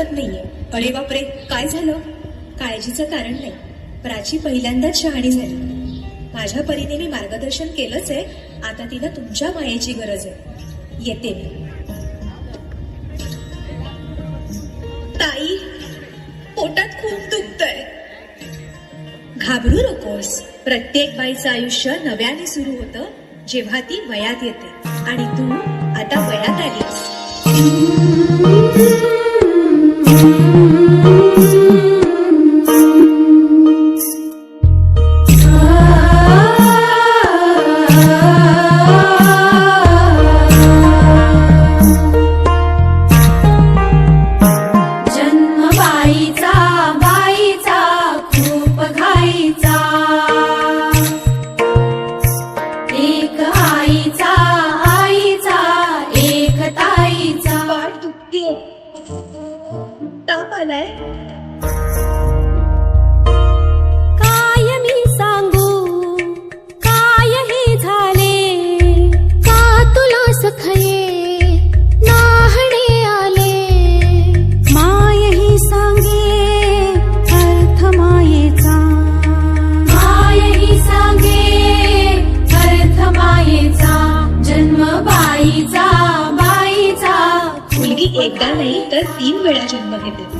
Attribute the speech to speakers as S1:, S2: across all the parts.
S1: वाटत नाहीये. अरे बापरे काय झालं? काळजीचं कारण नाही. प्राची पहिल्यांदाच शहाणी झाली. माझ्या परीने मी मार्गदर्शन केलंच आहे. आता तिला तुमच्या मायेची गरज आहे. येते मी. ताई पोटात खूप दुखतय. घाबरू नकोस. प्रत्येक बाईचं आयुष्य नव्याने सुरू होतं जेव्हा ती वयात येते. आणि तू आता वयात आलीस.
S2: जन्म
S1: आलाय
S2: काय मी सांगू? काय हे झाले? का तुला सखये नाहणे आले? माय ही सांगे अर्थ मायेचा. माय ही सांगे अर्थ मायेचा. जन्म बाईचा बाईचा.
S1: मुलगी एकदा नाही तर तीन वेळा जन्म घेते.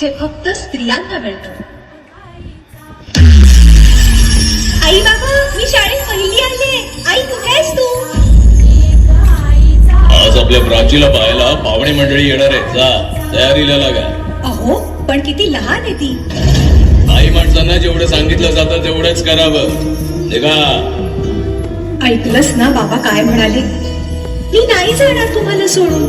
S1: जे फक्त स्त्रियांना मिळतं. आई बाबा मी शाळेत पहिली आले आई कुठे आहेस तू?
S3: आज आपल्या प्राचीला पाहायला पाहुणे मंडळी येणार आहे जा तयारीला लागा.
S1: अहो पण किती लहान आहे ती.
S3: आई माणसांना जेवढं सांगितलं जातं तेवढंच करावं. निघा.
S1: ऐकलंस ना बाबा काय म्हणाले? मी नाही जाणार तुम्हाला सोडून.